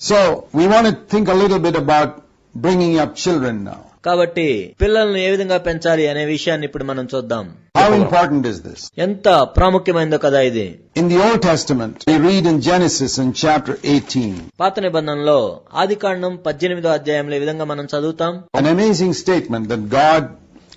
So we want to think a little bit about bringing up children now. కాబట్టి పిల్లలను ఏ విధంగా పెంచాలి అనే విషయాన్ని ఇప్పుడు మనం చూద్దాం. హౌ ఇంపార్టెంట్ ఇస్ దిస్ ఎంత ప్రాముఖ్యమైనదో కదా ఇది. In the Old Testament we read in Genesis in chapter 18 పాత నిబంధనలో ఆది కాండం 18వ అధ్యాయంలో ఈ విధంగా మనం చదువుతాం. An amazing statement that God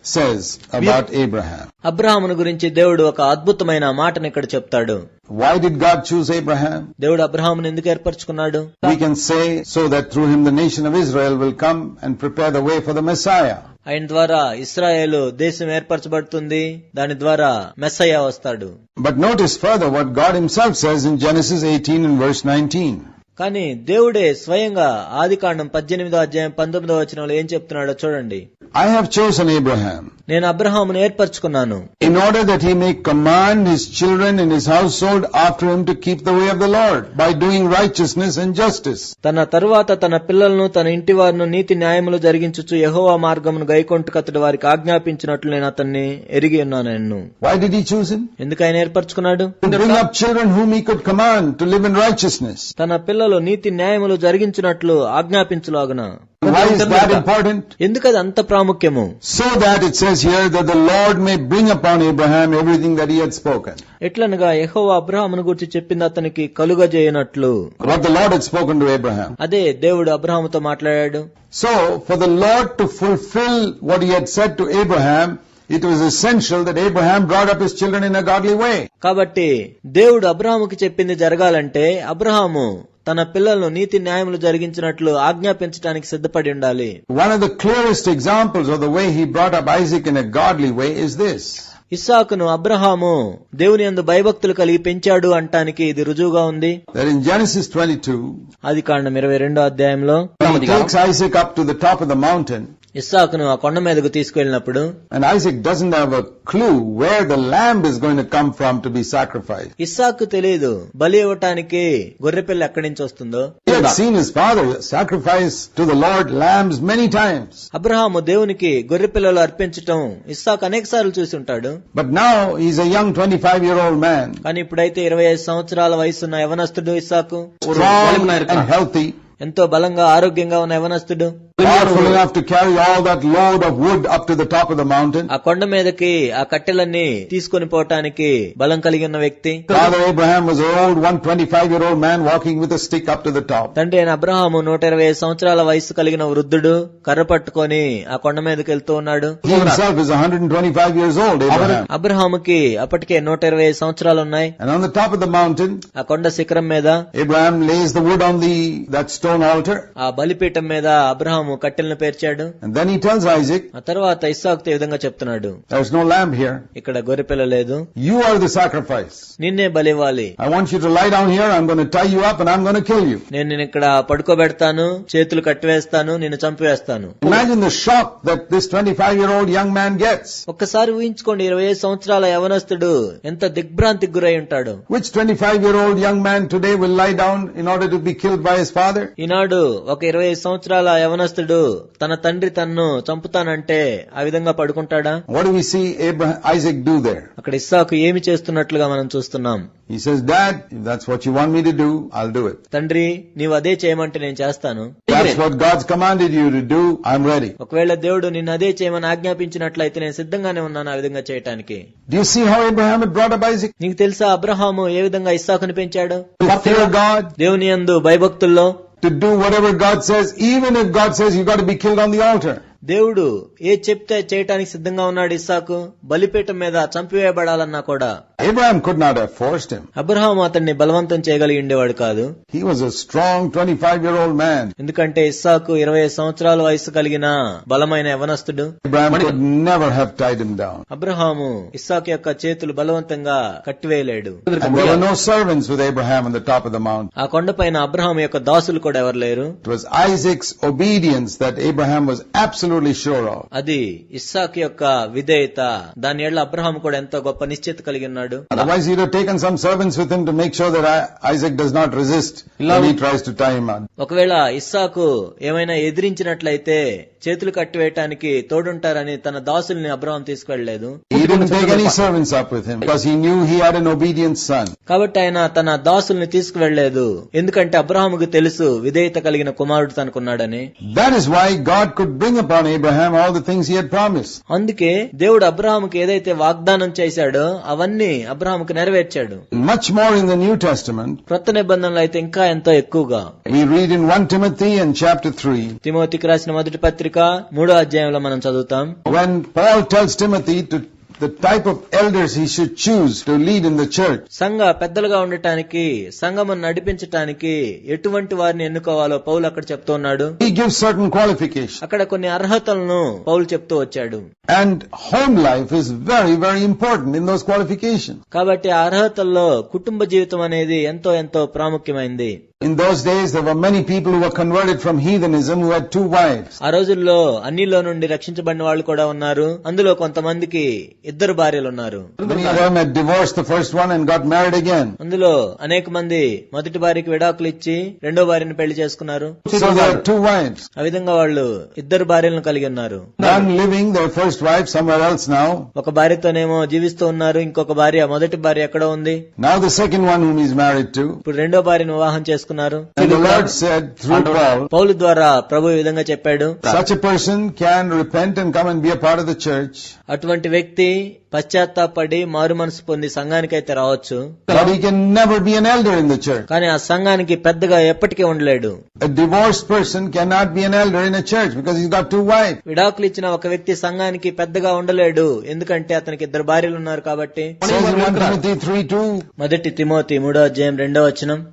says about Abraham. అబ్రహామును గురించి దేవుడు ఒక అద్భుతమైన మాటను ఇక్కడ చెప్తాడు Why did God choose Abraham? దేవుడు అబ్రహామును ఎందుకు ఏర్పరచుకున్నాడు We can say so that through him the nation of Israel will come and prepare the way for the Messiah. ఆయన ద్వారా ఇస్రాయేలు దేశం ఏర్పరచబడుతుంది దాని ద్వారా మెస్సయ్య వస్తాడు But notice further what God himself says in Genesis 18 and verse 19. కానీ దేవుడే స్వయంగా ఆదికాండం పద్దెనిమిదో అధ్యాయం పంతొమ్మిదో వచనంలో ఏం చెప్తున్నాడో చూడండి I have chosen Abraham నేను అబ్రహామును ఏర్పరచుకున్నాను in order that he may command his children and his household after him to keep the way of the Lord by doing righteousness and justice. తన తరువాత తన పిల్లలను తన ఇంటి వారిను నీతి న్యాయములు జరిగించుచు యహోవా మార్గమును గైకొంటుకు అతడు వారికి ఆజ్ఞాపించినట్లు నేను అతన్ని ఎరిగి ఉన్నాను నిన్ను Why did he choose him? ఎందుకు ఆయన ఏర్పరచుకున్నాడు To bring up children whom he could command to live in righteousness. తన పిల్లలు నీతి న్యాయములు జరిగించినట్లు ఆజ్ఞాపించులాగున ఎందుకు అది అంత ప్రాముఖ్యము? So that it says here that the Lord may bring upon Abraham everything that he had spoken ఎట్లనగా యెహోవా అబ్రహామును గురించి చెప్పింది అతనికి కలుగజేయనట్లు what the Lord had spoken to Abraham అదే దేవుడు అబ్రహాముతో మాట్లాడాడు. So for the Lord to fulfil what he had said to Abraham it was essential that Abraham brought up his children in a godly way కాబట్టి దేవుడు అబ్రహాముకి చెప్పింది జరగాలంటే అబ్రహాము తన పిల్లలను నీతి న్యాయములు జరిగించినట్లు ఆజ్ఞాపించడానికి సిద్ధపడి ఉండాలి. One of the clearest examples of the way he brought up Isaac in godly way is this ఇస్సాకును అబ్రహాము దేవుని అందు భయభక్తులు కలిగి పెంచాడు అంటానికి ఇది రుజువుగా ఉంది. ఇన్ జెనసిస్ ట్వంటీ టూ అది కాండం ఇరవై రెండో అధ్యాయంలో ఐసాక్ ఇస్సాకును ఆ కొండ మీదకు తీసుకెళ్ళినప్పుడు and Isaac doesn't have a clue where the lamb is going to from to be sacrifice ఇస్సాకు తెలియదు బలి ఇవ్వటానికి గొర్రె పిల్ల ఎక్కడి నుంచి వస్తుందో. Seen father sacrifice to the Lord lambs many times Abraham దేవునికి గొర్రె పిల్లలు అర్పించటం ఇస్సాక్ అనేక సార్లు చూసి ఉంటాడు. But now is a young twenty five year old man కానీ ఇప్పుడైతే ఇరవై ఐదు సంవత్సరాల వయసు ఉన్న యవనస్తుడు ఇస్సాకు. ఎంతో బలంగా ఆరోగ్యంగా ఉన్న యవనస్తుడు. Powerful enough to carry all that load of wood up to the top of the mountain. ఆ కొండ మీదకి ఆ కట్టెలన్నీ తీసుకొని పోవటానికి బలం కలిగి ఉన్న వ్యక్తి Father Abraham was an old 125 year old man walking with a stick up to the top. తండ్రి అయిన అబ్రహాము నూట ఇరవై సంవత్సరాల వయసు కలిగిన వృద్ధుడు కర్ర పట్టుకొని ఆ కొండ మీదకి వెళ్తూ ఉన్నాడు He himself is 125 years old, Abraham. అబ్రహాముకి అప్పటికే నూట ఇరవై సంవత్సరాలు ఉన్నాయి And on the top of the mountain, ఆ కొండ శిఖరం మీద Abraham lays the wood on the, that stone altar. ఆ బలిపీఠం మీద అబ్రహాము నిమిత్తము కట్టెలను పేర్చాడు. తర్వాత ఇస్సాకుతో విధంగా చెప్తున్నాడు. ఇక్కడ గొర్రె పిల్ల లేదు. యు ఆర్ ది సాక్రిఫైస్ నిన్నే బలివ్వాలి. I want you here I gonna tie నేను ఇక్కడ పడుకోబెడతాను. చేతులు కట్టివేస్తాను. నిన్ను చంపివేస్తాను. Imagine the shock that young man gets ఒక్కసారి ఊహించుకోండి 25 సంవత్సరాల యవనస్తుడు ఎంత దిగ్భ్రాంతి గురై ఉంటాడు. Which 25 year old young man today will lie down in order to be killed by his father ఈనాడు ఒక 25 సంవత్సరాల యవనస్తుడు యవనస్తుడు తన తండ్రి తన్ను చంపుతానంటే ఆ విధంగా పడుకుంటాడా see Abraham, Isaac do there? అక్కడ ఇస్సాకు ఏమి చేస్తున్నట్లుగా మనం చూస్తున్నాం He says, Dad, if that's what you want me to do, I'll do it. తండ్రి నీవు అదే చేయమంటే నేను చేస్తాను That's what God's commanded you to do. I'm ready. ఒకవేళ దేవుడు నిన్ను అదే చేయమని ఆజ్ఞాపించినట్లయితే నేను సిద్ధంగానే ఉన్నాను ఆ విధంగా చేయటానికి Do you see how Abraham had brought up Isaac? నీకు తెలుసా అబ్రహాము ఏ విధంగా ఇస్సాకుని పెంచాడు God, దేవుని యందు భయభక్తుల్లో to do whatever God says, even if God says you've got to be killed on the altar. దేవుడు ఏ చెప్తే చేయటానికి సిద్ధంగా ఉన్నాడు ఇస్సాకు? బలిపేట మీద చంపివేయబడాలన్నా కూడా. అబ్రహాం కుడ్ అబ్రహాం అతన్ని బలవంతం చేయగలిగి ఉండేవాడు కాదు. He was a strong 25 year old man ఎందుకంటే ఇస్సాకు 20 సంవత్సరాల వయసు కలిగిన బలమైన యవనస్తుడు. అబ్రహాం కుడ్ ఇస్సాకు యొక్క చేతులు బలవంతంగా కట్టివేయలేడు. No servants with Abraham on the top యొక్క దాసులు కూడా ఎవరు లేరు? It was that Abraham was absolute absolutely sure of. అది ఇస్సాక్ యొక్క విధేయత. దాని ఏళ్ళ అబ్రహాం కూడా ఎంతో గొప్ప నిశ్చిత కలిగి ఉన్నాడు. Otherwise he'd have taken some servants with him to make sure that ఒకవేళ ఇస్సాక్ ఏమైనా ఎదిరించినట్లయితే చేతులు కట్టివేయడానికి తోడుంటారని తన దాసుల్ని అబ్రహం తీసుకెళ్ళలేదు కాబట్టి ఆయన తన దాసుల్ని తీసుకువెళ్ళేదు ఎందుకంటే అబ్రహాముకు తెలుసు విధేయత కలిగిన కుమారుడు తనకున్నాడని. That is why God could bring upon Abraham all the things he had promised. అందుకే దేవుడు అబ్రహాముకి ఏదైతే వాగ్దానం చేశాడో అవన్నీ అబ్రహాముకు నెరవేర్చాడు Much more in the New Testament. క్రొత్త నిబంధనలు అయితే ఇంకా ఎంతో ఎక్కువగా We read in 1 Timothy and chapter 3 తిమోతికి రాసిన మొదటి పత్రిక మూడో అధ్యాయంలో మనం చదువుతాం when Paul tells Timothy to the type of elders he should choose to lead in the church. సంఘ పెద్దలుగా ఉండటానికి సంఘమును నడిపించటానికి ఎటువంటి వారిని ఎన్నుకోవాలో పౌలు అక్కడ చెప్తూ ఉన్నాడు He gives certain qualifications. అక్కడ కొన్ని అర్హతలను పౌలు చెప్తూ వచ్చాడు And home life is very, very important in those qualifications. కాబట్టి ఆ అర్హతల్లో కుటుంబ జీవితం అనేది ఎంతో ఎంతో ప్రాముఖ్యమైంది In those days, there were many people who were converted from heathenism who had two wives. ఆ రోజుల్లో అన్నిలో నుండి రక్షించబడిన వాళ్ళు కూడా ఉన్నారు అందులో కొంతమందికి ఇద్దరు భార్యలు ఉన్నారు Many of them had divorced the first one and got married again. అందులో అనేక మంది మొదటి భార్యకి విడాకులు ఇచ్చి రెండో భార్యని పెళ్ళి చేసుకున్నారు So there are two wives. ఆ విధంగా వాళ్ళు ఇద్దరు భార్యలను కలిగి ఉన్నారు One living, their first wife, somewhere else now. ఒక భార్యతోనేమో జీవిస్తూ ఉన్నారు ఇంకొక భార్య మొదటి భార్య ఎక్కడో ఉంది Now the second one whom he's married to. ఇప్పుడు రెండో భార్యను వివాహం చేసుకున్నారు చేసుకున్నారు. పౌలు ద్వారా ప్రభు విధంగా చెప్పాడు. Person can repent and part the church అటువంటి వ్యక్తి పశ్చాత్తాపడి మారు మనసు పొంది సంఘానికి అయితే రావచ్చు కానీ ఆ సంఘానికి పెద్దగా ఎప్పటికీ ఉండలేడు. విడాకులు ఇచ్చిన ఒక వ్యక్తి సంఘానికి పెద్దగా ఉండలేడు. ఎందుకంటే అతనికి ఇద్దరు భార్యలు ఉన్నారు కాబట్టి. మొదటి తిమోతి మూడో అధ్యాయం రెండో వచనం.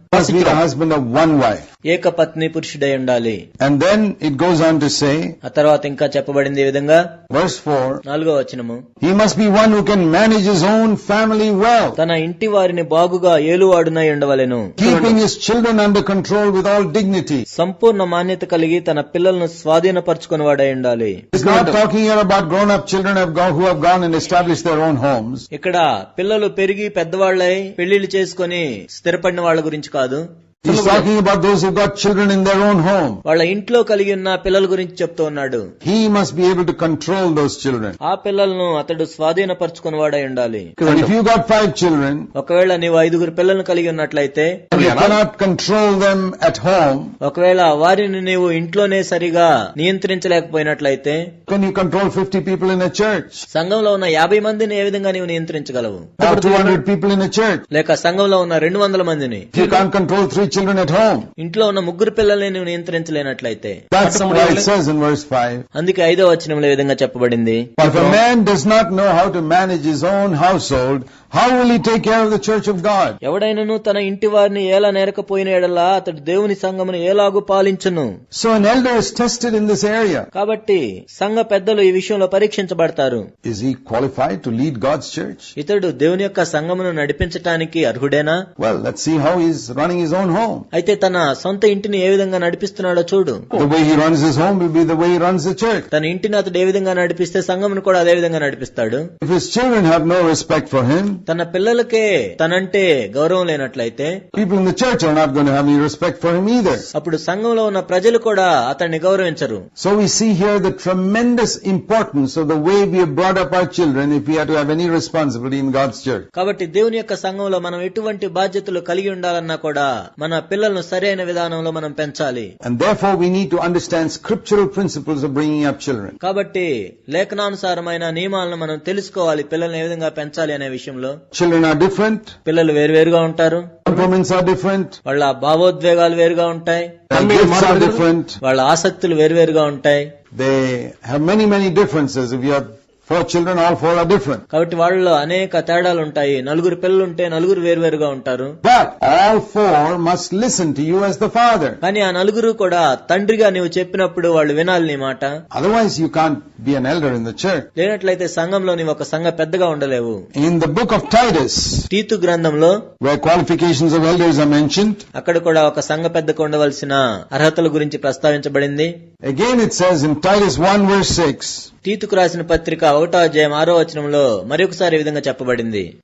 ఏక పత్ని పురుషుడై ఉండాలి. And then it goes on to say ఆ తర్వాత ఇంకా చెప్పబడింది విధంగా. వర్స్ ఫోర్ నాలుగో వచనము. He must be one one who can manage his own family well, తన ఇంటి వారిని బాగుగా ఏలువాడునై ఉండవలెను keeping his children under control with all dignity. సంపూర్ణ మాన్యత కలిగి తన పిల్లలను స్వాధీనపరచుకుని వాడై ఉండాలి It's not talking here about grown-up children have gone, who have gone and established their own homes. ఇక్కడ పిల్లలు పెరిగి పెద్దవాళ్ళై పెళ్ళిళ్ళు చేసుకుని స్థిరపడిన వాళ్ళ గురించి కాదు వాళ్ళ ఇంట్లో కలిగి ఉన్న పిల్లల గురించి చెప్తూ ఉన్నాడు. He must be able to control those children ఆ పిల్లలను అతడు స్వాధీనపరచుకున్న వాడై ఉండాలి చిల్డ్రన్ ఒకవేళ నీవు ఐదుగురు పిల్లలను కలిగి ఉన్నట్లయితే కంట్రోల్ దెమ్ అట్ హోమ్ ఒకవేళ వారిని నీవు ఇంట్లోనే సరిగా నియంత్రించలేకపోయినట్లయితే control fifty people in church సంఘంలో ఉన్న యాభై మందిని ఏ విధంగా నీవు నియంత్రించగలవు? పీపుల్ ఇన్ చర్చ్ లేక సంఘంలో ఉన్న రెండు వందల మందిని. Control three children at home. ఇంట్లో ఉన్న ముగ్గురు పిల్లల్ని నువ్వు నియంత్రించలేనట్లయితే That's why it says in verse 5, అందుకే ఐదో వచనంలో ఈ విధంగా చెప్పబడింది if a man does not know how to manage his own household, how will he take care of the church of God? ఎవడైనను తన ఇంటి వారిని ఎలా నేరకపోయిన ఎడలా అతడు దేవుని సంఘమును ఎలాగూ పాలించును So an elder is tested in this area. కాబట్టి సంఘ పెద్దలు ఈ విషయంలో పరీక్షించబడతారు Is he qualified to lead God's church? ఇతడు దేవుని యొక్క సంఘమును నడిపించటానికి అర్హుడేనా Well, let's see how he's running his own home. అయితే తన సొంత ఇంటిని ఏ విధంగా నడిపిస్తున్నాడో చూడు The way he runs his home will be the way he runs the church. తన ఇంటిని అతడు ఏ విధంగా నడిపిస్తే సంఘమును కూడా అదే విధంగా నడిపిస్తాడు If his children have no respect for him, తన పిల్లలకే తనంటే గౌరవం లేనట్లయితే అప్పుడు సంఘంలో ఉన్న ప్రజలు కూడా అతన్ని గౌరవించరు. So we see here the tremendous importance of the way we brought up our children if you have any responsibility in God's church కాబట్టి దేవుని యొక్క సంఘంలో మనం ఎటువంటి బాధ్యతలు కలిగి ఉండాలన్నా కూడా మన పిల్లలను సరైన విధానంలో మనం పెంచాలి. And therefore we need to understand scriptural principles of bringing up children కాబట్టి లేఖనానుసారమైన నియమాలను మనం తెలుసుకోవాలి పిల్లల్ని ఏ విధంగా పెంచాలి అనే విషయంలో. లో చిల్డ్రన్ ఆర్ డిఫరెంట్ పిల్లలు వేరు వేరుగా ఉంటారు ఆర్ డిఫరెంట్ వాళ్ళ భావోద్వేగాలు వేరుగా ఉంటాయి. వాళ్ళ ఆసక్తులు వేరు వేరుగా ఉంటాయి they have many differences four children all four are different కాబట్టి వాళ్ళు అనేక తేడాలు ఉంటాయి. నలుగురు పిల్లలు ఉంటే నలుగురు వేరు వేరుగా ఉంటారు. But all four must listen to you as the father కానీ ఆ నలుగురు కూడా తండ్రిగా నీవు చెప్పినప్పుడు వాళ్ళు వినాలి నీ మాట. Otherwise you can be an elder in the church లేనట్లయితే సంఘంలో నీవు ఒక సంఘ పెద్దగా ఉండలేవు. In the book of Titus టీతు గ్రంథంలో where qualifications of elders are mentioned అక్కడ కూడా ఒక సంఘ పెద్దగా ఉండవలసిన అర్హతల గురించి ప్రస్తావించబడింది. Again it says in Titus 1 verse 6 టీతుకు రాసిన పత్రిక ఒకటో అధ్యాయం ఆరో వచనంలో మరొకసారి విధంగా చెప్పబడింది.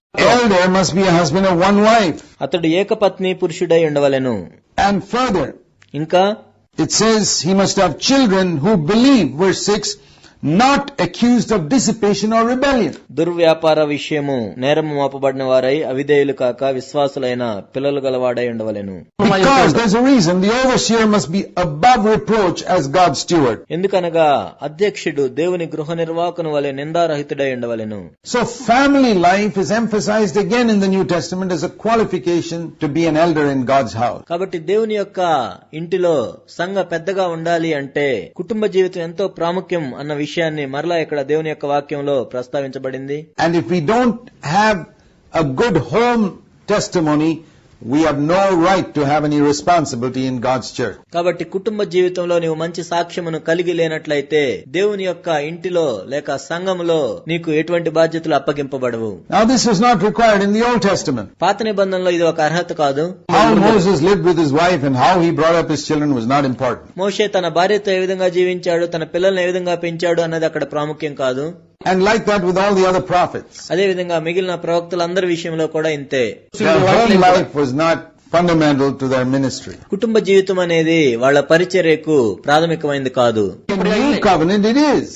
అతడు ఏకపత్ని పురుషుడై ఉండవలను. అండ్ ఫర్దర్ ఇంకా it says he must have children who believe verse six not accused of dissipation or rebellion. దుర్వ్యాపార విషయము నేరము మోపబడిన వారై అవిధేయులు కాక విశ్వాసులైన పిల్లలు గలవాడై ఉండవలెను Because there's a reason the overseer must be above reproach as God's steward. ఎందుకనగా అధ్యక్షుడు దేవుని గృహ నిర్వాహకుని వలె నిందారహితుడై ఉండవలెను So family life is emphasized again in the New Testament as a qualification to be an elder in God's house. కాబట్టి దేవుని యొక్క ఇంటిలో సంఘ పెద్దగా ఉండాలి అంటే కుటుంబ జీవితం ఎంతో ప్రాముఖ్యం అన్న విషయాన్ని మరలా ఇక్కడ దేవుని యొక్క వాక్యంలో ప్రస్తావించబడింది. And if we don't have a good home testimony we have no right to have any responsibility in God's church. కాబట్టి కుటుంబ జీవితంలో నీవు మంచి సాక్ష్యమును కలిగి లేనట్లయితే దేవుని యొక్క ఇంటిలో లేక సంఘములో నీకు ఎటువంటి బాధ్యతలు అప్పగింపబడవు Now this was not required in the Old Testament. పాత నిబంధనలో ఇది ఒక అర్హత కాదు How Moses lived with his wife and how he brought up his children was not important. మోషే తన భార్యతో ఏ విధంగా జీవించాడు తన పిల్లల్ని ఏ విధంగా పెంచాడు అన్నది అక్కడ ప్రాముఖ్యం కాదు And like that with all the other prophets. అదే విధంగా మిగిలిన ప్రవక్తలందరి విషయంలో కూడా ఇంతే life was not fundamental to their ministry. కుటుంబ జీవితం అనేది వాళ్ళ పరిచర్యకు ప్రాథమికమైనది కాదు.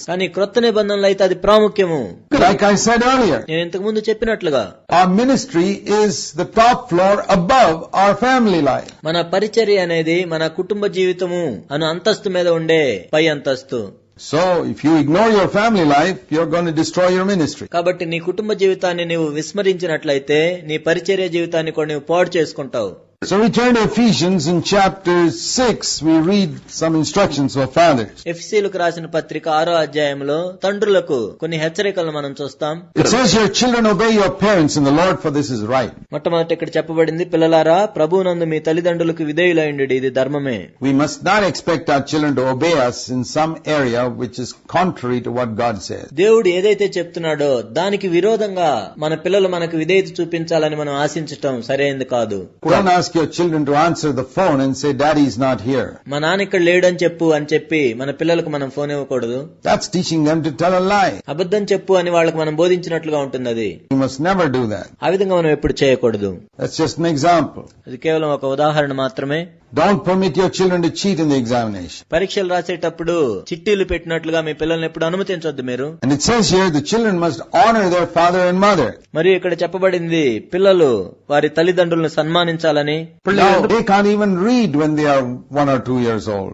కానీ క్రొత్త నిబంధనలు అయితే అది ప్రాముఖ్యము Like I said earlier, నేను ఇంతకు ముందు చెప్పినట్లుగా our ministry is the top floor above our family life. మన పరిచర్య అనేది మన కుటుంబ జీవితము అను అంతస్తు మీద ఉండే పై అంతస్తు so if you ignore your family life you're gonna destroy your ministry కాబట్టి నీ కుటుంబ జీవితాన్ని నీవు విస్మరించినట్లయితే నీ పరిచర్య జీవితాన్ని కూడా నీవు పాడు చేసుకుంటావు So we turn to Ephesians in chapter 6. We read some instructions for fathers. ఎఫ్సీలకు రాసిన పత్రిక ఆరో అధ్యాయంలో తండ్రులకు కొన్ని హెచ్చరికలు మనం చూస్తాం It says here, children obey your parents in the Lord for this is right. మొట్టమొదటి ఇక్కడ చెప్పబడింది పిల్లలారా ప్రభువునందు మీ తల్లిదండ్రులకు విధేయులైండు ఇది ధర్మమే We must not expect our children to obey us in some area which is contrary to what God says. దేవుడు ఏదైతే చెప్తున్నాడో దానికి విరోధంగా మన పిల్లలు మనకు విధేయత చూపించాలని మనం ఆశించటం సరైనది కాదు Don't ask your children to answer the phone and say, Daddy's not here. మా నాన్న ఇక్కడ లేడని చెప్పు అని చెప్పి మన పిల్లలకు మనం ఫోన్ ఇవ్వకూడదు That's teaching them to tell a lie. అబద్ధం చెప్పు అని వాళ్ళకి మనం బోధించినట్లుగా ఉంటుంది అది You must never do that. ఆ విధంగా మనం ఎప్పుడు చేయకూడదు That's just an example. అది కేవలం ఒక ఉదాహరణ మాత్రమే Don't permit your children to cheat in the examination. పరీక్షలు రాసేటప్పుడు చిట్టీలు పెట్టినట్లుగా మీ పిల్లల్ని ఎప్పుడు అనుమతించొద్దు మీరు And it says here the children must honor their father and mother. మరియు ఇక్కడ చెప్పబడింది పిల్లలు వారి తల్లిదండ్రులను సన్మానించాలని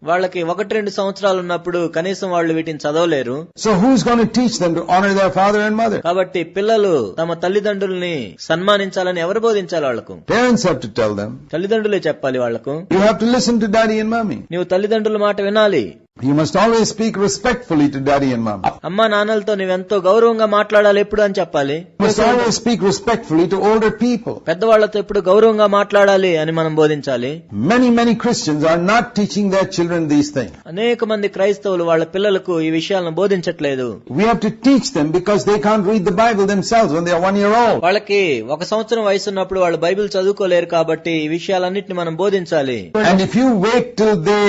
వాళ్ళకి ఒకటి రెండు సంవత్సరాలు ఉన్నప్పుడు కనీసం వాళ్ళు వీటిని చదవలేరు. So who's teach father and mother కాబట్టి పిల్లలు తమ తల్లిదండ్రుల్ని సన్మానించాలని ఎవరు బోధించాలి వాళ్ళకు? పేరెంట్స్ తల్లిదండ్రులే చెప్పాలి వాళ్ళకు. You have to listen to daddy and mummy నీవు తల్లిదండ్రుల మాట వినాలి. You must always speak respectfully to daddy and mama అమ్మ నాన్నలతో నువ్వు ఎంతో గౌరవంగా మాట్లాడాలి ఎప్పుడు అని చెప్పాలి? Speak respectfully to older people పెద్దవాళ్ళతో ఎప్పుడు గౌరవంగా మాట్లాడాలి అని మనం బోధించాలి? Many many Christians are not teaching their children these thing అనేక మంది క్రైస్తవులు వాళ్ళ పిల్లలకు ఈ విషయాలను బోధించట్లేదు. We have to teach them because they can read the Bible themselves when they one year old వాళ్ళకి ఒక సంవత్సరం వయసు ఉన్నప్పుడు వాళ్ళు బైబిల్ చదువుకోలేరు కాబట్టి ఈ విషయాలన్నిటిని మనం బోధించాలి. And if you wait to they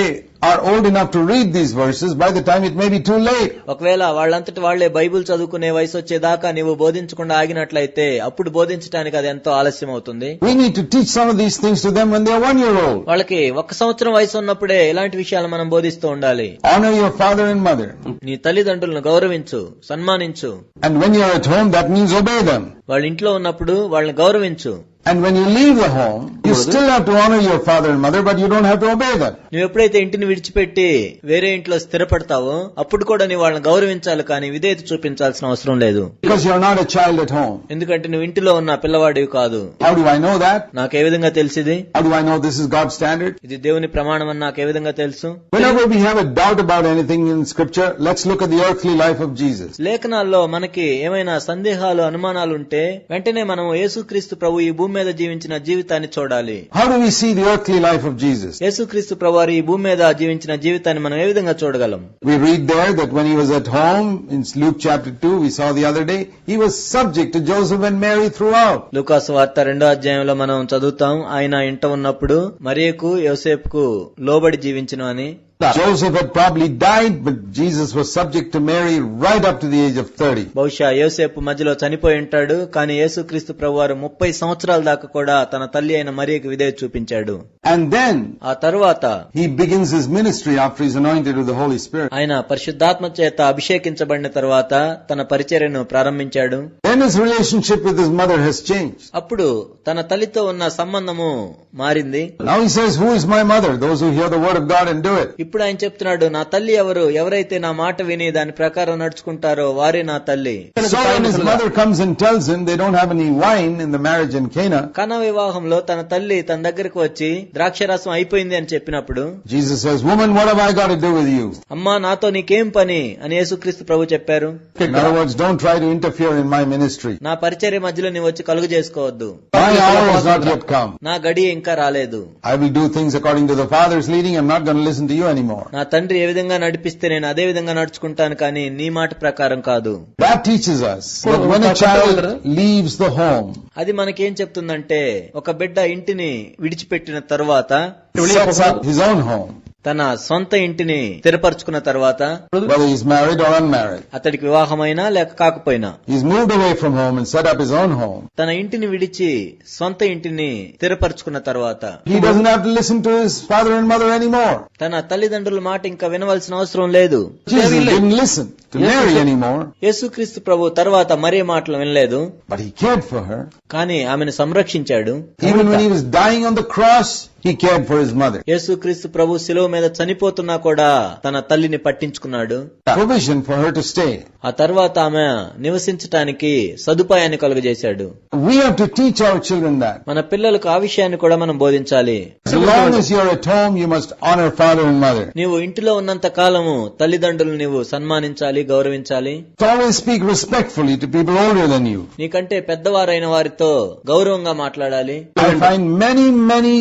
are old enough to read these verses, by the time it may be too late. ఒకవేళ వాళ్ళంతటి వాళ్ళే బైబిల్ చదువుకునే వయసు వచ్చేదాకా నీవు బోధించకుండా ఆగినట్లయితే అప్పుడు బోధించడానికి అది ఎంతో ఆలస్యం అవుతుంది We need to teach some of these things to them when they are one year old. వాళ్ళకి ఒక సంవత్సరం వయసు ఉన్నప్పుడే ఇలాంటి విషయాలు మనం బోధిస్తూ ఉండాలి Honor your father and mother. నీ తల్లిదండ్రులను గౌరవించు సన్మానించు And when you're at home, that means obey them. వాళ్ళ ఇంట్లో ఉన్నప్పుడు వాళ్ళని గౌరవించు And when you leave the home, you still have to honor your father and mother, but you don't have to obey them. నువ్వు ఎప్పుడైతే ఇంటిని విడిచిపెట్టి వేరే ఇంట్లో స్థిరపడతావో అప్పుడు కూడా నీ వాళ్ళని గౌరవించాలి కానీ విధేయత చూపించాల్సిన అవసరం లేదు Because you're not a child at home. ఎందుకంటే నువ్వు ఇంటిలో ఉన్న పిల్లవాడివి కాదు How do I know that? నాకే విధంగా తెలిసింది How do I know this is God's standard? ఇది దేవుని ప్రమాణం అని నాకే విధంగా తెలుసు Whenever we have a doubt about anything in scripture, let's look at the earthly life of Jesus. లేఖనాల్లో మనకి ఏమైనా సందేహాలు అనుమానాలు ఉంటే వెంటనే మనం యేసుక్రీస్తు ప్రభు ఈ భూమి మీద జీవించిన జీవితాన్ని చూడాలి చేయాలి how do we see the earthly life of Jesus యేసుక్రీస్తు ప్రభువారు ఈ భూమి మీద జీవించిన జీవితాన్ని మనం ఏ విధంగా చూడగలం? We read there that when he was at home in Luke chapter 2 we saw the other day he was subject to Joseph and Mary throughout లూకాస్ వార్త రెండో అధ్యాయంలో మనం చదువుతాం ఆయన ఇంట ఉన్నప్పుడు మరియకు యోసేపుకు లోబడి జీవించను అని. Jesus subject to Mary right the బహుశా యోసేపు మధ్యలో చనిపోయి ఉంటాడు కానీ యేసుక్రీస్తు ప్రభు వారు ముప్పై సంవత్సరాల దాకా కూడా తన తల్లి అయిన మరియకు విధేయ చూపించాడు. అండ్ దెన్ ఆ తర్వాత he begins his ministry of his anointed with the Holy Spirit ఆయన పరిశుద్ధాత్మ చేత అభిషేకించబడిన తర్వాత తన పరిచర్యను ప్రారంభించాడు. Then his relationship with his mother has change అప్పుడు తన తల్లితో ఉన్న సంబంధము మారింది. Now he says who is my mother those who hear the word of God and do it ఇప్పుడు ఆయన చెప్తున్నాడు నా తల్లి ఎవరు? ఎవరైతే నా మాట విని దాని ప్రకారం నడుచుకుంటారో వారే నా తల్లి. కన వివాహంలో తన తల్లి తన దగ్గరకు వచ్చి ద్రాక్షరసం అయిపోయింది అని చెప్పినప్పుడు అమ్మా నాతో నీకేం పని? అని యేసుక్రీస్తు ప్రభు చెప్పారు. నా పరిచర్య మధ్యలో నీ వచ్చి కలుగు చేసుకోవద్దు. నా గడి ఇంకా రాలేదు. I will do things according to father's leading not gonna listen to you anymore. నా తండ్రి ఏ విధంగా నడిపిస్తే నేను అదే విధంగా నడుచుకుంటాను కానీ నీ మాట ప్రకారం కాదు. That teaches us that when a child leaves the home, అది మనకేం చెప్తుందంటే ఒక బిడ్డ ఇంటిని విడిచిపెట్టిన తరువాత sets up his own home, తన సొంత ఇంటిని స్థిరపరచుకున్న తర్వాత అతడికి వివాహమైనా లేక కాకపోయినా తన ఇంటిని విడిచి సొంత ఇంటిని స్థిరపరచుకున్న తర్వాత తన తల్లిదండ్రుల మాట ఇంకా వినవలసిన అవసరం లేదు. యేసు క్రీస్తు ప్రభు తర్వాత మరే మాటలు వినలేదు. కానీ ఆమెను సంరక్షించాడు. Mother. యేసుక్రీస్తు ప్రభు శిలువ మీద చనిపోతున్నా కూడా తన తల్లిని పట్టించుకున్నాడు Provision for her to stay. ఆ తర్వాత ఆమె నివసించటానికి సదుపాయాన్ని కలుగజేశాడు We have to teach our children that. మన పిల్లలకు ఆ విషయాన్ని కూడా మనం బోధించాలి So long as you're at home, you must honor father and mother. నీవు ఇంటిలో ఉన్నంత కాలము తల్లిదండ్రులు నీవు సన్మానించాలి గౌరవించాలి Always speak respectfully to people older than you. నీకంటే పెద్దవారైన వారితో గౌరవంగా మాట్లాడాలి I find many, many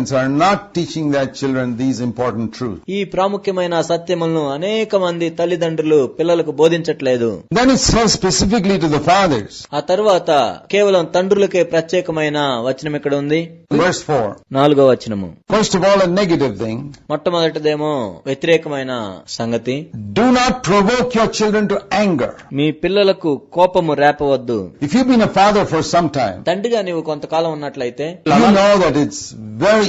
parents are not teaching their children these important truths. ఈ ప్రాముఖ్యమైన సత్యములను అనేక మంది తల్లిదండ్రులు పిల్లలకు బోధించట్లేదు Then it says specifically to the fathers. ఆ తర్వాత కేవలం తండ్రులకే ప్రత్యేకమైన వచనం ఇక్కడ ఉంది Verse 4. నాలుగో వచనము First of all, a negative thing. మొట్టమొదటిదేమో వ్యతిరేకమైన సంగతి Do not provoke your children to anger. మీ పిల్లలకు కోపము రేపవద్దు If you've been a father for some time, తండ్రిగా నీవు కొంతకాలం ఉన్నట్లయితే you know that it's very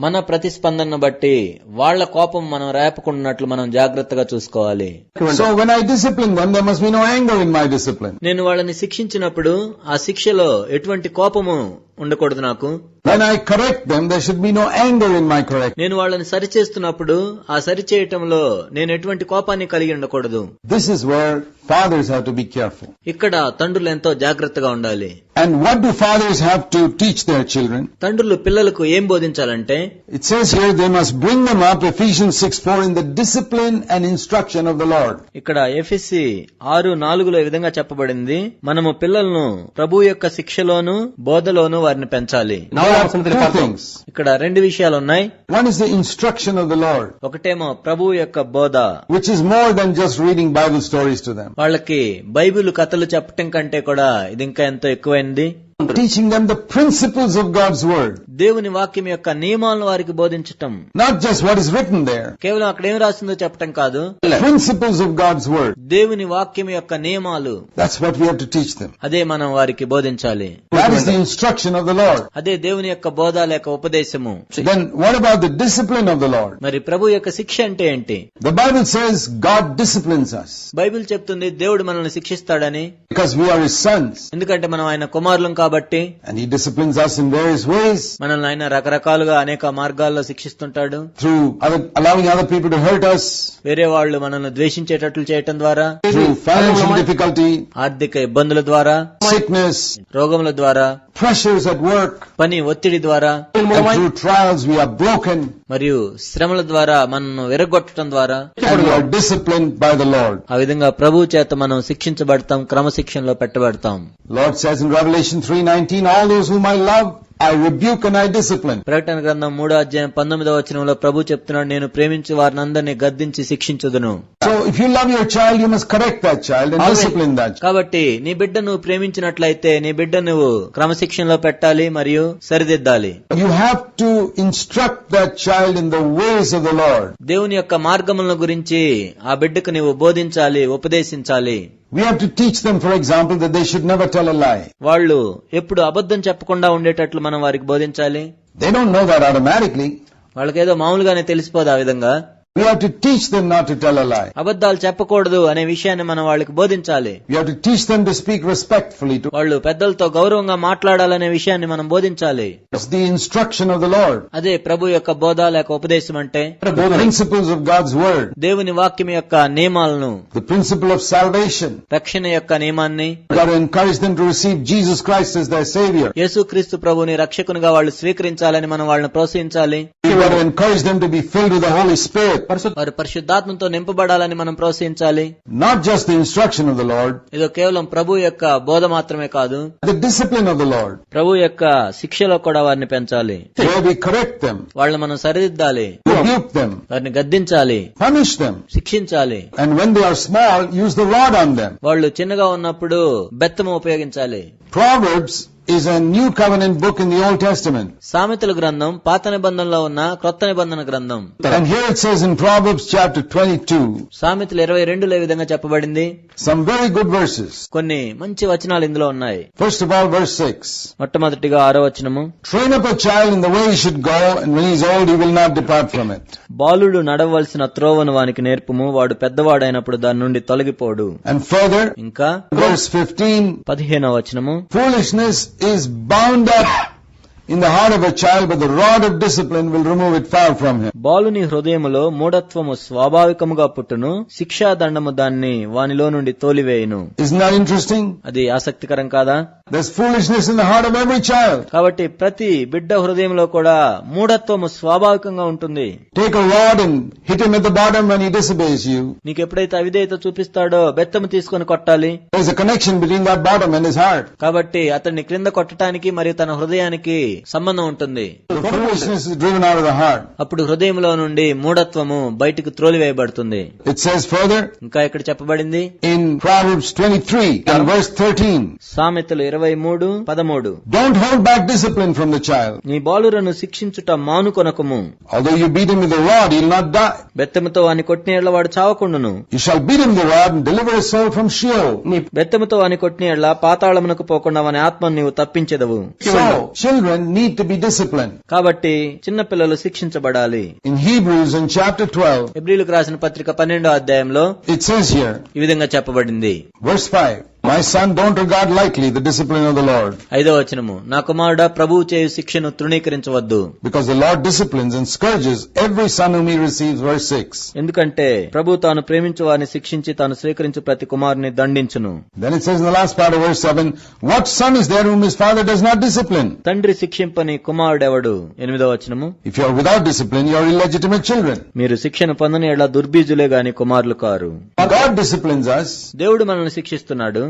మన ప్రతిస్పందనను బట్టి వాళ్ళ కోపం మనం రేపకుండాన్నట్లు మనం జాగ్రత్తగా చూసుకోవాలి So when I discipline them, there must be no anger in my discipline. నేను వాళ్ళని శిక్షించినప్పుడు ఆ శిక్షలో ఎటువంటి కోపము ఉండకూడదు నాకు. నేను వాళ్ళని సరి చేస్తున్నప్పుడు ఆ సరిచేయటంలో నేను ఎటువంటి కోపాన్ని కలిగి ఉండకూడదు. This is fathers have to be careful ఇక్కడ తండ్రులు ఎంతో జాగ్రత్తగా ఉండాలి. And what do fathers have to teach their children తండ్రులు పిల్లలకు ఏం బోధించాలంటే it says here they must bring them up Ephesians 6 in the discipline and instruction of the Lord ఇక్కడ ఎఫిసి 6 4 లో ఈ విధంగా చెప్పబడింది. మనము పిల్లలను ప్రభువు యొక్క శిక్షలోను బోధలోను వారిని పెంచాలి. ఇక్కడ రెండు విషయాలు ఉన్నాయి one is the instruction of the Lord ఒకటేమో ప్రభు యొక్క బోధ. Which is more than just reading Bible stories to them వాళ్ళకి బైబిల్ కథలు చెప్పటం కంటే కూడా ఇది ఇంకా ఎంతో ఎక్కువైంది. Teaching them the principles of God's word దేవుని వాక్యం యొక్క నియమాలను వారికి బోధించటం. Not just what is written there కేవలం అక్కడ ఏం రాసిందో చెప్పటం కాదు. ప్రిన్సిపల్స్ ఆఫ్ గాడ్స్ వర్డ్ దేవుని వాక్యం యొక్క నియమాలు. That's what we have to teach them అదే మనం వారికి బోధించాలి. That is the instruction of the Lord అదే దేవుని యొక్క బోధ లేక ఉపదేశము. Then what about the discipline of the Lord మరి ప్రభు యొక్క శిక్ష అంటే ఏంటి? The Bible says God disciplines us. Bible చెప్తుంది దేవుడు మనల్ని శిక్షిస్తాడని. Because we are his sons ఎందుకంటే మనం ఆయన కుమారులం కాబట్టి మనల్ని రకరకాలుగా అనేక మార్గాల్లో శిక్షిస్తుంటాడు. త్రూ పీపుల్ టు హర్ట్ వేరే వాళ్ళు మనల్ని ద్వేషించేటట్లు చేయటం ద్వారా డిఫికల్టీ ఆర్థిక ఇబ్బందుల ద్వారా సిక్నెస్ రోగముల ద్వారా ప్రెషర్స్ అట్ వర్క్ పని ఒత్తిడి ద్వారా ట్రయల్స్ వి బ్రోకెన్ మరియు శ్రమల ద్వారా మనను విరగొట్టడం ద్వారా డిసిప్లిన్ బై ద లార్డ్ ఆ విధంగా ప్రభు చేత మనం శిక్షించబడతాం క్రమశిక్షణలో పెట్టబడతాం. Lord says in Revelation 3:19, all those whom I love, I rebuke and I discipline ప్రకటన గ్రంథం మూడో అధ్యాయం పంతొమ్మిదో వచనంలో ప్రభు చెప్తున్నాడు నేను ప్రేమించి వారిని అందరినీ గద్దించి శిక్షించదును. So if you love your child you must correct that child discipline that కాబట్టి నీ బిడ్డ నువ్వు ప్రేమించినట్లయితే నీ బిడ్డ నువ్వు క్రమశిక్షణలో పెట్టాలి మరియు సరిదిద్దాలి. You have to instruct that child in the ways of the Lord దేవుని యొక్క మార్గములను గురించి ఆ బిడ్డకు నువ్వు బోధించాలి ఉపదేశించాలి. We have to teach them, for example, that they should never tell a lie. మనం వారికి బోధించాలి? They don't know that automatically వాళ్ళకేదో మామూలుగానే తెలిసిపోదు ఆ విధంగా. We have to teach them not to tell a lie. అబద్ధాలు చెప్పకూడదు అనే విషయాన్ని మనం వాళ్ళకి బోధించాలి We have to teach them to speak respectfully to వాళ్ళు పెద్దలతో గౌరవంగా మాట్లాడాలనే విషయాన్ని మనం బోధించాలి the instruction of the Lord. అదే ప్రభు యొక్క బోధ లేక ఉపదేశం అంటే The principles of God's word. దేవుని వాక్యం యొక్క నియమాలను The principle of salvation. రక్షణ యొక్క నియమాన్ని We got to encourage them to receive Jesus Christ as their Savior. యేసుక్రీస్తు ప్రభుని రక్షకునిగా వాళ్ళు స్వీకరించాలని మనం వాళ్ళని ప్రోత్సహించాలి them to be filled with పరిశుద్ధ పరిశుద్ధాత్మతో నింపబడాలని మనం ప్రోత్సహించాలి. Not just the instruction of the lord ఇది కేవలం ప్రభు యొక్క బోధ మాత్రమే కాదు. The discipline of the lord ప్రభు యొక్క శిక్షలో కూడా వారిని పెంచాలి. వాళ్ళని మనం సరిదిద్దాలి. వారిని గద్దించాలి. పనిష్ దెమ్ శిక్షించాలి. And when they are small use the rod on them వాళ్ళు చిన్నగా ఉన్నప్పుడు బెత్తము ఉపయోగించాలి. Problems is a new covenant book in the Old Testament. సామెతల గ్రంథం పాత నిబంధనలో ఉన్న క్రొత్త నిబంధన గ్రంథం And here it says in Proverbs chapter 22, సామెతలు ఇరవై రెండులో ఈ విధంగా చెప్పబడింది some very good verses. కొన్ని మంచి వచనాలు ఇందులో ఉన్నాయి First of all, verse 6. మొట్టమొదటిగా ఆరో వచనము Train up a child in the way he should go, and when he is old, he will not depart from it. బాలుడు నడవలసిన త్రోవను వానికి నేర్పుము వాడు పెద్దవాడైనప్పుడు దాని నుండి తొలగిపోడు And further, ఇంకా verse 15, పదిహేనవ వచనము foolishness is bound up in the heart of a child, but the rod of discipline will remove it far from him. బాలుని హృదయములో మూఢత్వము స్వాభావికముగా పుట్టును శిక్షా దండము దాన్ని వానిలో నుండి తోలివేయును Isn't that interesting? అది ఆసక్తికరం కాదా There's foolishness in the heart of every child. కాబట్టి ప్రతి బిడ్డ హృదయంలో కూడా మూఢత్వము స్వాభావికంగా ఉంటుంది Take a rod and hit him at the bottom when he disobeys you. నీకు ఎప్పుడైతే అవిధేయత చూపిస్తాడో బెత్తము తీసుకొని కొట్టాలి There's a connection between that bottom and his heart. కాబట్టి అతన్ని క్రింద కొట్టడానికి మరియు తన హృదయానికి సంబంధం ఉంటుంది. అప్పుడు హృదయంలో నుండి మూఢత్వము బయటకు త్రోలి వేయబడుతుంది ఇంకా ఇక్కడ చెప్పబడింది? ఇన్ సామెతలు ఇరవై మూడు పదమూడు. Don't hold back discipline from the child నీ బాలురను శిక్షించుట మానుకొనకము. బెత్తముతో అని కొట్టిన ఎడ్ల వాడు చావకుండును. బెత్తముతో అని కొట్టిన ఎడ్ల పాతాళమునకు పోకుండా అని నీవు తప్పించదవు. Children need to be disciplined. కాబట్టి చిన్నపిల్లలు శిక్షించబడాలి In Hebrews in chapter 12, ఎబ్రిలకు రాసిన పత్రిక పన్నెండో అధ్యాయంలో it says here, ఈ విధంగా చెప్పబడింది verse 5, My son, don't regard lightly the discipline of the Lord, ఐదో వచనము నా కుమారుడా ప్రభువు చేయు శిక్షను తృణీకరించవద్దు because the Lord disciplines and scourges every son whom he receives. Verse 6. ఎందుకంటే ప్రభు తాను ప్రేమించు వారిని శిక్షించి తాను స్వీకరించు ప్రతి కుమారుని దండించును Then it says in the last part of verse 7, What son is there whom his father does not discipline? తండ్రి శిక్షింపని కుమారుడెవడు ఎనిమిదో వచనము If you are without discipline, you are illegitimate children. మీరు శిక్షణ పొందని ఎడ్ల దుర్బీజులే గాని కుమారులు కారు God disciplines us, దేవుడు మనల్ని శిక్షిస్తున్నాడు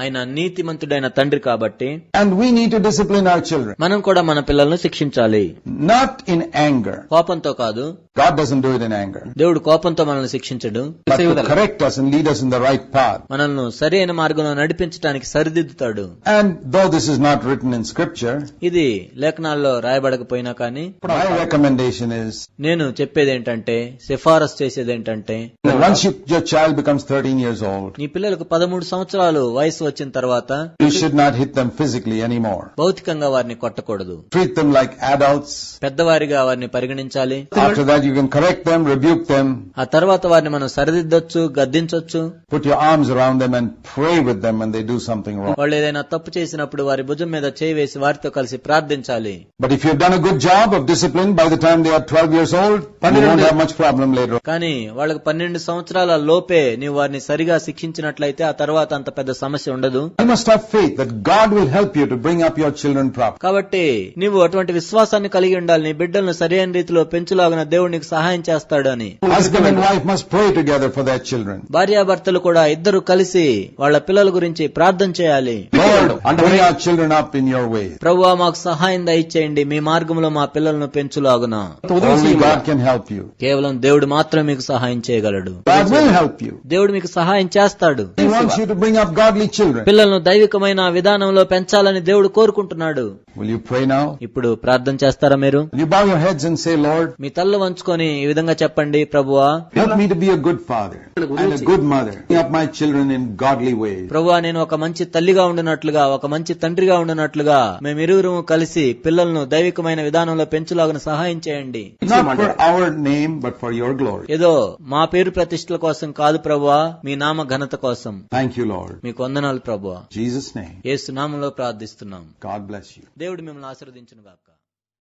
ఆయన నీతిమంతుడైన తండ్రి కాబట్టి and we need to discipline our children మనం కూడా మన పిల్లలను శిక్షించాలి. నాట్ ఇన్ యాంగర్ కోపంతో కాదు. God doesn't do it in anger దేవుడు కోపంతో మనల్ని శిక్షించడు. Correct us lead in the right path మనల్ని సరైన మార్గంలో నడిపించడానికి సరిదిద్దుతాడు. And though this is not written in scripture ఇది లేఖనాల్లో రాయబడకపోయినా కానీ రికమెండేషన్ ఇస్ నేను చెప్పేది ఏంటంటే సిఫారస్ చేసేది ఏంటంటే once your child becomes thirteen years old నీ పిల్లలకు పదమూడు సంవత్సరాలు వయసు వచ్చిన తర్వాత భౌతికంగా వారిని కొట్టకూడదు. లైక్ పెద్దవారిగా వారిని పరిగణించాలి. ఆ తర్వాత వారిని మనం సరిదిద్దొచ్చు గద్దించొచ్చు. వాళ్ళు ఏదైనా తప్పు చేసినప్పుడు వారి భుజం మీద చేయి వేసి వారితో కలిసి ప్రార్థించాలి. But if done good job of discipline by the time they are twelve years old కానీ వాళ్ళకి పన్నెండు సంవత్సరాల లోపే నీవు వారిని సరిగా శిక్షించిన శిక్షించినట్లయితే ఆ తర్వాత అంత పెద్ద సమస్య ఉండదు. కాబట్టి నీవు అటువంటి విశ్వాసాన్ని కలిగి ఉండాలి నీ బిడ్డలను సరైన రీతిలో పెంచులాగిన దేవుడు నీకు సహాయం చేస్తాడు అని Husband and wife must pray together for their children. భార్యాభర్తలు కూడా ఇద్దరు కలిసి వాళ్ళ పిల్లల గురించి ప్రార్థన చేయాలి. ప్రభువా మాకు సహాయం దయచేయండి మీ మార్గంలో మా పిల్లలను పెంచులాగున. కేవలం దేవుడు మాత్రం మీకు సహాయం చేయగలడు. దేవుడు మీకు సహాయం చేస్తాడు కోరుకుంటున్నాడు పిల్లలను దైవికమైన విధానంలో పెంచాలని దేవుడు కోరుకుంటున్నాడు. ఇప్పుడు ప్రార్థన చేస్తారా మీరు? మీ తల్లు వంచుకొని ఈ విధంగా చెప్పండి ప్రభువా. నేను ఒక మంచి తల్లిగా ఉండినట్లుగా ఒక మంచి తండ్రిగా ఉండినట్లుగా మేము ఇరువురు కలిసి పిల్లలను దైవికమైన విధానంలో పెంచులాగిన సహాయం చేయండి. ఏదో మా పేరు ప్రతిష్టల కోసం కాదు ప్రభువా. మీ నామ ఘనత కోసం. Thank you, Lord. మీకు వందనాలు ప్రభువా In Jesus' name. ఏసు నామంలో ప్రార్థిస్తున్నాం God bless you. దేవుడు మిమ్మల్ని ఆశీర్వదించును గాక